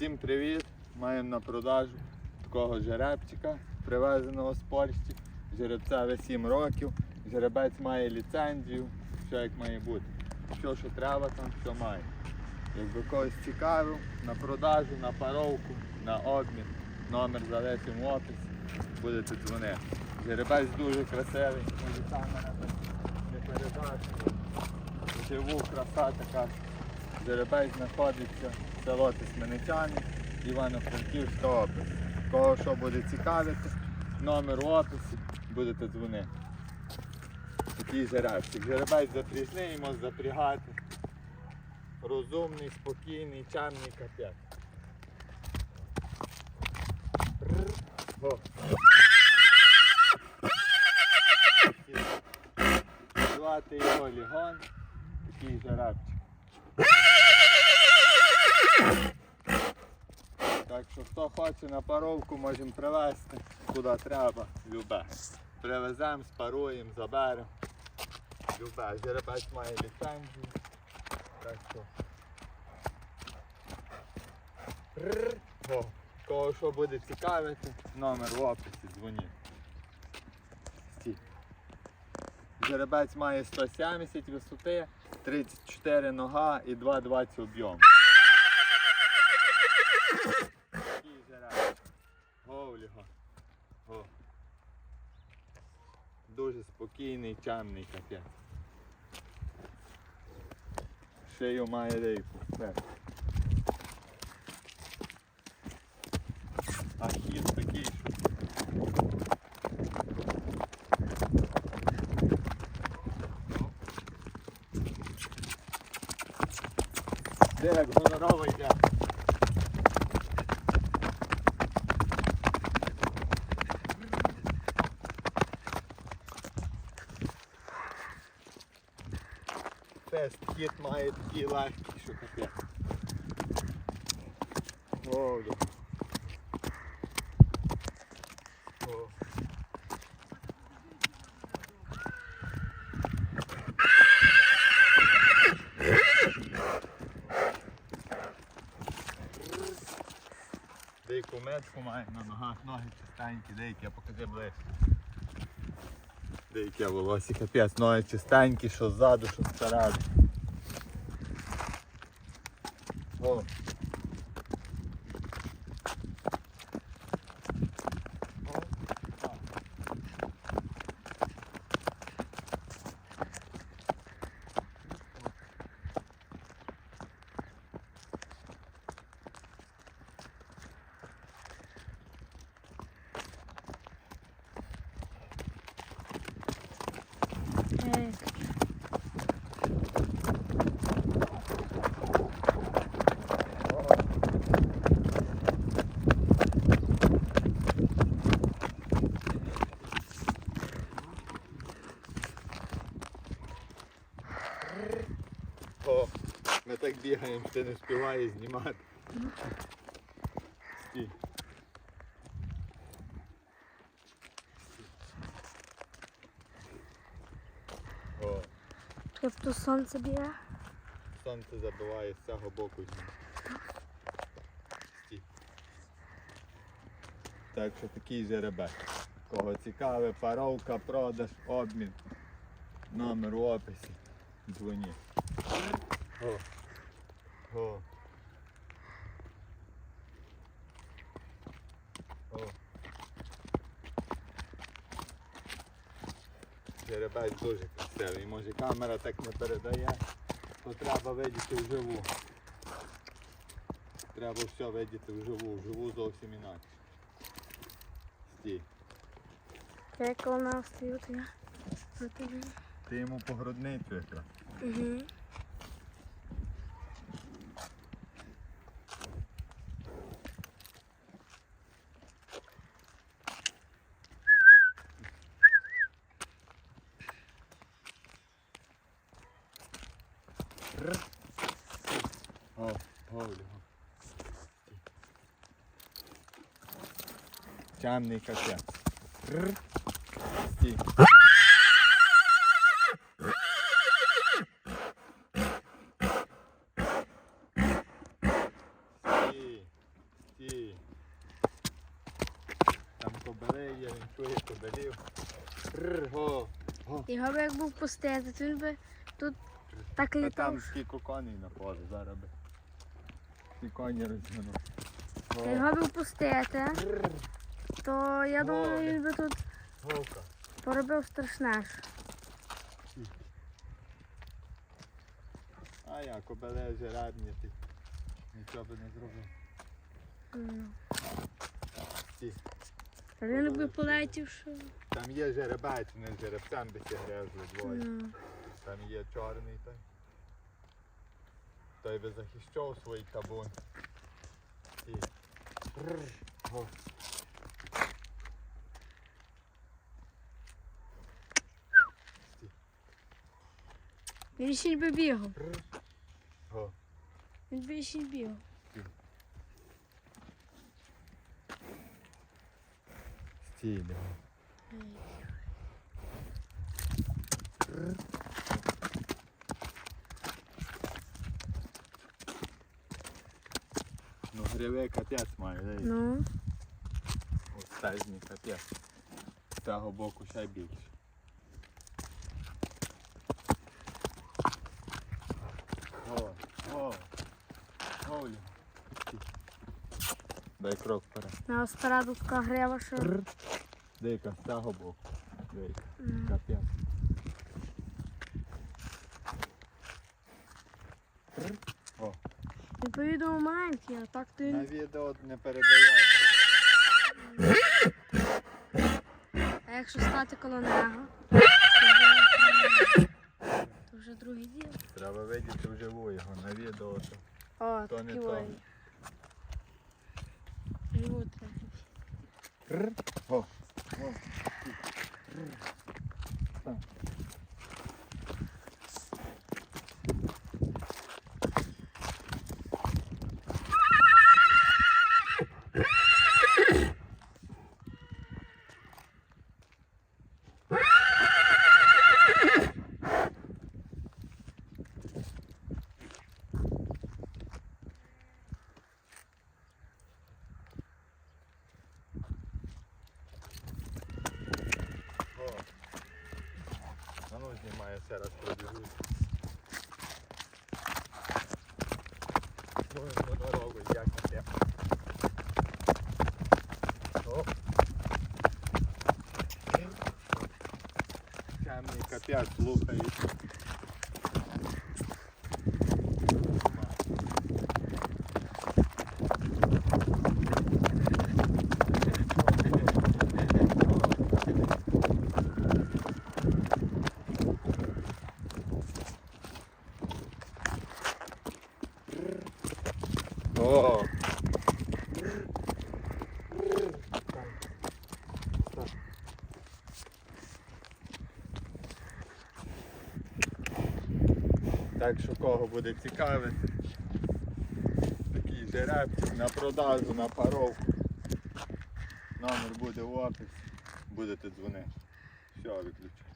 Всім привіт! Маємо на продажу такого жеребчика, привезеного з Польщі. Жеребцеве 7 років. Жеребець має ліцензію, все як має бути. Все, що треба, там все має. Якби когось цікавив, на продажу, на паровку, на обмін. Номер залишимо в описі, будете дзвонити. Жеребець дуже красивий, може камера не передати. Живу, краса така. Жеребець знаходиться село Тисменичани, Івано-Франківська область. Кого що буде цікавити, номер в описі, будете дзвонити. Такий жеребчик. Жеребець запряжний, може запрягати. Розумний, спокійний, чемний капець. Звати його Лігон, такий жеребчик. Так що хто хоче на паровку, можемо привезти куди треба, любе. Привеземо, спаруємо, заберемо. Любе. Жеребець має ліцензію. Так що. О, кого що буде цікавити, номер в описі, дзвоніть. Жеребець має 170 висоти, 34 нога і 2,20 об'єм. Такий жеребець. Говліго. О. Дуже спокійний, чемний капець. Шию має рейку. А хід такий, що Де як гонорова йде. Фест хід має такий легкий, що да. О. Деяку метку має на ногах, ноги чистенькі, деякі, я покажи ближче. Деякі волосі капець, ноги чистенькі, що ззаду, що спереду. О, так. Е, О, ми так бігаємо, що ти не співаєш знімати. Стій. О, Тобто сонце б'є. сонце забиває з цього боку. Стій. Так що такий жеребець. Кого цікаве, паровка, продаж, обмін. Номер в описі. Дзвоніть. О. О. О. Жеребець дуже красивий. Може камера так не передає, то треба видіти вживу. Треба все видіти вживу, вживу зовсім інакше. Стій. Я коли на встаю, я. Ти йому по грудницю якраз. Угу. Темний капець. Стій. Там як був пустити, він би тут так Та там скільки коней на полі зараз би. Ті коні розгинув. Та його би впустити, то я думаю, він би тут Говка. поробив страшне. ж. А я кобеле жеребні ти. Нічого би не зробив. Ті. Та він би полетів, що. Там є жеребець, не жеребцем би ці грезли двоє. Ну. Там є чорний той. Той би захищав свій табун. І. Він ще би бігав. Рр. Він би ще й бігав. Стій, да. Ну гриве капець має, дай. Ну. Ось стежний капець. З цього боку ще більше. О, о, Олі. Дай крок вперед. На спереду така грива, що. Дейка, з цього боку. Ну. капець. О, Відповідно маленький, а так то на відео не передає. А якщо стати коло нього, то вже, то другий діл. Треба видіти вживу його на відео. То. О, То не такі то. О, о. О. Ну знімає ще раз пробіжусь. Ну, дорогу, як. О. Темний капець слухають. О. Так що кого буде цікавити, такий жеребчик на продажу, на паровку. Номер буде в описі, будете дзвонити. Все, виключай.